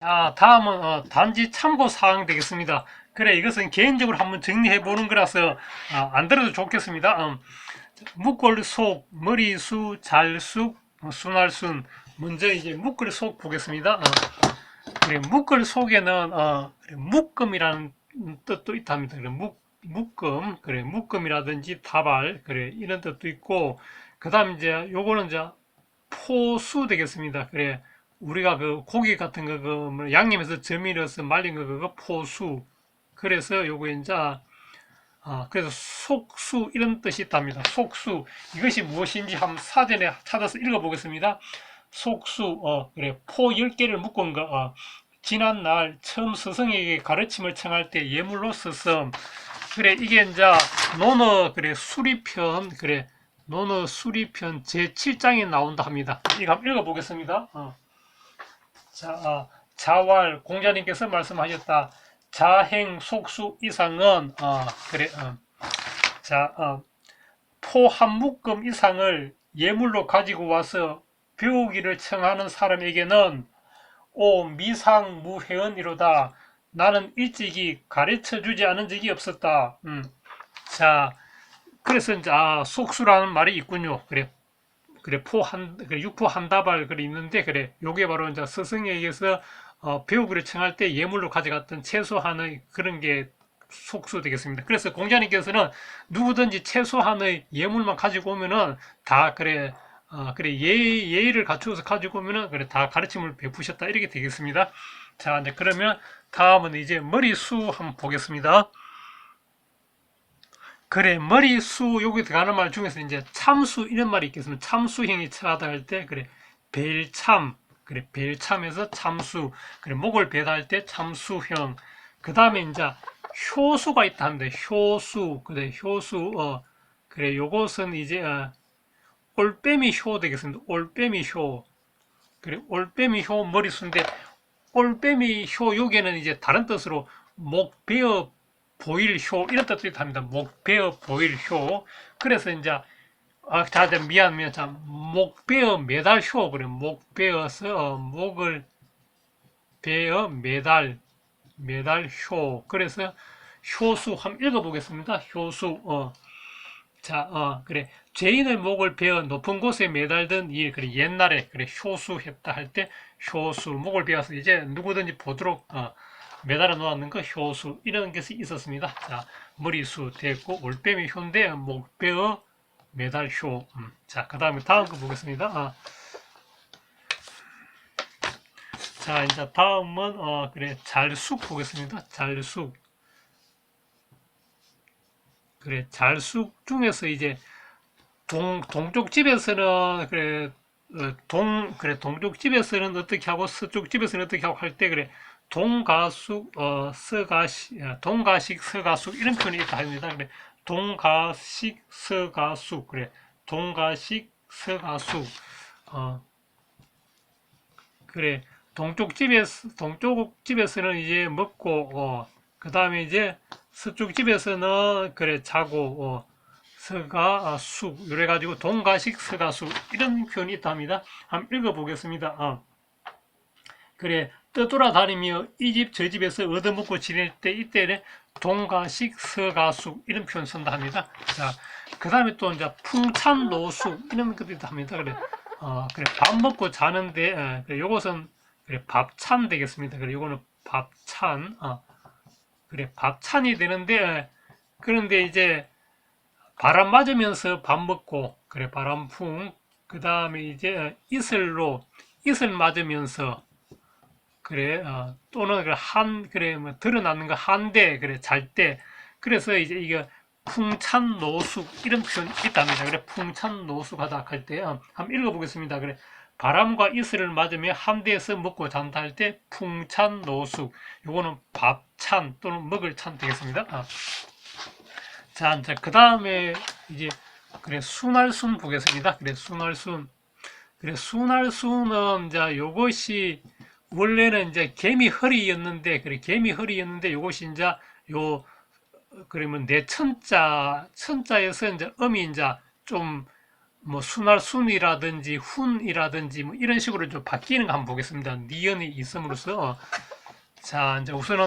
자, 다음은 어, 단지 참고 사항 되겠습니다. 그래, 이것은 개인적으로 한번 정리해 보는 거라서 아, 안 들어도 좋겠습니다. 음, 묶을 속, 머리 수, 잘숙, 어, 순할 순. 먼저 이제 묶을 속 보겠습니다. 어, 그래, 묶을 속에는 어, 그래, 묶음이라는 뜻도 있답니다. 그래, 묶, 묶음, 그래, 묶음이라든지 다발, 그래, 이런 뜻도 있고, 그 다음 이제 요거는 이제 포수 되겠습니다. 그래, 우리가 그 고기 같은 거, 그, 뭐 양념해서 저밀어서 말린 거, 그거 포수. 그래서 요거 이제, 아, 그래서 속수, 이런 뜻이 있답니다. 속수. 이것이 무엇인지 한번 사전에 찾아서 읽어보겠습니다. 속수, 어, 그래, 포 10개를 묶은 거, 어, 지난 날 처음 스승에게 가르침을 청할 때 예물로 썼음. 그래, 이게 이제, 논어, 그래, 수리편, 그래, 논어 수리편 제7장에 나온다 합니다. 이거 한번 읽어보겠습니다. 어. 자, 어, 자왈 공자님께서 말씀하셨다. 자행 속수 이상은 어, 그래 어, 자 어, 포한 묶음 이상을 예물로 가지고 와서 배우기를 청하는 사람에게는 오 미상무회언이로다. 나는 일찍이 가르쳐 주지 않은 적이 없었다. 음. 자 그래서 이제 아 속수라는 말이 있군요. 그래 그래 포한 그래 육포 한 다발 그래 있는데 그래 요게 바로 이제 스승에게서 어, 배우기를 청할 때 예물로 가져갔던 최소한의 그런 게 속수 되겠습니다. 그래서 공자님께서는 누구든지 최소한의 예물만 가지고 오면은 다 그래 어, 그래 예 예의를 갖추어서 가지고 오면은 그래 다 가르침을 베푸셨다 이렇게 되겠습니다. 자 이제 그러면 다음은 이제 머리수 한번 보겠습니다. 그래 머리수 여기 들어가는 말 중에서 이제 참수 이런 말이 있겠습니다. 참수형이 처하다 할 때 그래 벨참 그래 벨참에서 참수 그래 목을 배다 때 참수형 그 다음에 이제 효수가 있다 합니다. 효수 그래 효수 어 그래 요것은 이제 어, 올빼미 효 되겠습니다. 올빼미 효 그래 올빼미 효 머리수인데 올빼미 효 여기에는 이제 다른 뜻으로 목 베어 보일 효 이런 뜻도 있답니다. 목 베어 보일 효 그래서 이제 아, 자, 자, 미안, 미안. 자, 목 베어 매달 효. 그래. 목 베어서, 어, 목을 베어 매달, 매달 효. 그래서 효수 한번 읽어보겠습니다. 효수, 어. 자, 어, 그래. 죄인의 목을 베어 높은 곳에 매달던 일, 그래. 옛날에, 그래. 효수했다 할 때, 효수, 목을 베어서 이제 누구든지 보도록, 어, 매달아 놓았는 거 효수, 이런 것이 있었습니다. 자, 머리수 됐고, 올빼미 효인데, 목 베어 매달효. 음. 자, 그 다음에 다음 거 보겠습니다. 아. 자, 이제 다음은, 어, 그래, 잘숙 보겠습니다. 잘숙. 그래, 잘숙 중에서 이제, 동, 동쪽 집에서는, 그래, 어, 동, 그래, 동쪽 집에서는 어떻게 하고, 서쪽 집에서는 어떻게 하고 할 때, 그래, 동가숙, 어, 서가식, 어, 동가식, 서가숙, 이런 표현이 있다 합니다. 그래, 동가식 서가수 그래 동가식 서가수 어 그래 동쪽 집에서 동쪽 집에서는 이제 먹고 어 그 다음에 이제 서쪽 집에서는 그래 자고 어 서가 아, 수 이래 가지고 동가식 서가수 이런 표현이 있답니다. 한번 읽어 보겠습니다. 어. 그래 떠돌아다니며 이 집 저 집에서 얻어먹고 지낼 때 이때는 동가식 서가숙 이런 표현 쓴다 합니다. 자, 그 다음에 또 이제 풍찬노숙 이런 있다 합니다. 그래, 어, 그래. 밥 먹고 자는데 어, 그래, 요것은 그래 밥찬 되겠습니다. 그래. 요거는 밥찬. 어, 그래. 밥찬이 되는데 어, 그런데 이제 바람 맞으면서 밥 먹고 그래. 바람풍. 그 다음에 이제 어, 이슬로 이슬 맞으면서 그래 어, 또는 그 한 그래 뭐 드러나는 거 한대 그래 잘 때 그래서 이제 이게 풍찬 노숙 이런 표현이 있답니다. 그래 풍찬 노숙하다 할때 어, 한번 읽어보겠습니다. 그래 바람과 이슬을 맞으며 함대에서 먹고 잔다 할 때 풍찬 노숙 요거는 밥찬 또는 먹을 찬 되겠습니다. 어. 자, 이제 그 다음에 이제 그래 순할순 보겠습니다. 그래 순할순 그래 순할순은 이제 요것이 원래는 이제 개미 허리였는데 그래 개미 허리였는데 요것이 이제 요 그러면 내 천자 천자에서 이제 음이 이제 좀 뭐 순할 순이라든지 훈이라든지 뭐 이런 식으로 좀 바뀌는 거 한번 보겠습니다. 니은이 있음으로써 자 이제 우선은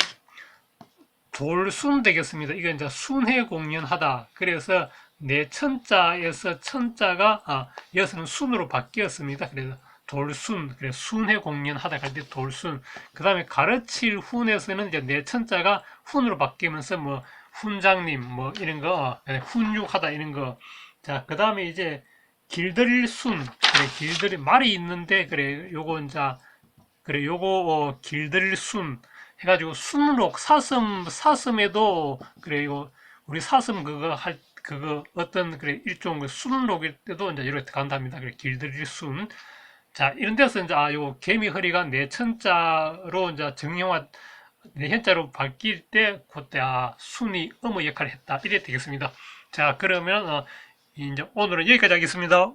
돌순 되겠습니다. 이게 이제 순회 공연하다. 그래서 내 천자에서 천자가 아 여기서는 순으로 바뀌었습니다. 그래서 돌순, 그래 순회 공연하다 할때 돌순. 그 다음에 가르칠 훈에서는 이제 내 천자가 훈으로 바뀌면서 뭐 훈장님 뭐 이런 거, 어, 훈육하다 이런 거. 자, 그 다음에 이제 길들일 순, 그래 길들이 말이 있는데 그래 요거 이제 그래 요거 어, 길들일 순 해가지고 순록 사슴 사슴에도 그래 이거 우리 사슴 그거 할 그거 어떤 그래 일종 그 순록일 때도 이제 이렇게 간답니다. 그래 길들일 순. 자 이런 데서 이제 아요 개미 허리가 내 천자로 이제 정형화 내 현자로 바뀔 때 그때 아 순이 음의 역할을 했다 이래 되겠습니다. 자 그러면 어, 이제 오늘은 여기까지 하겠습니다.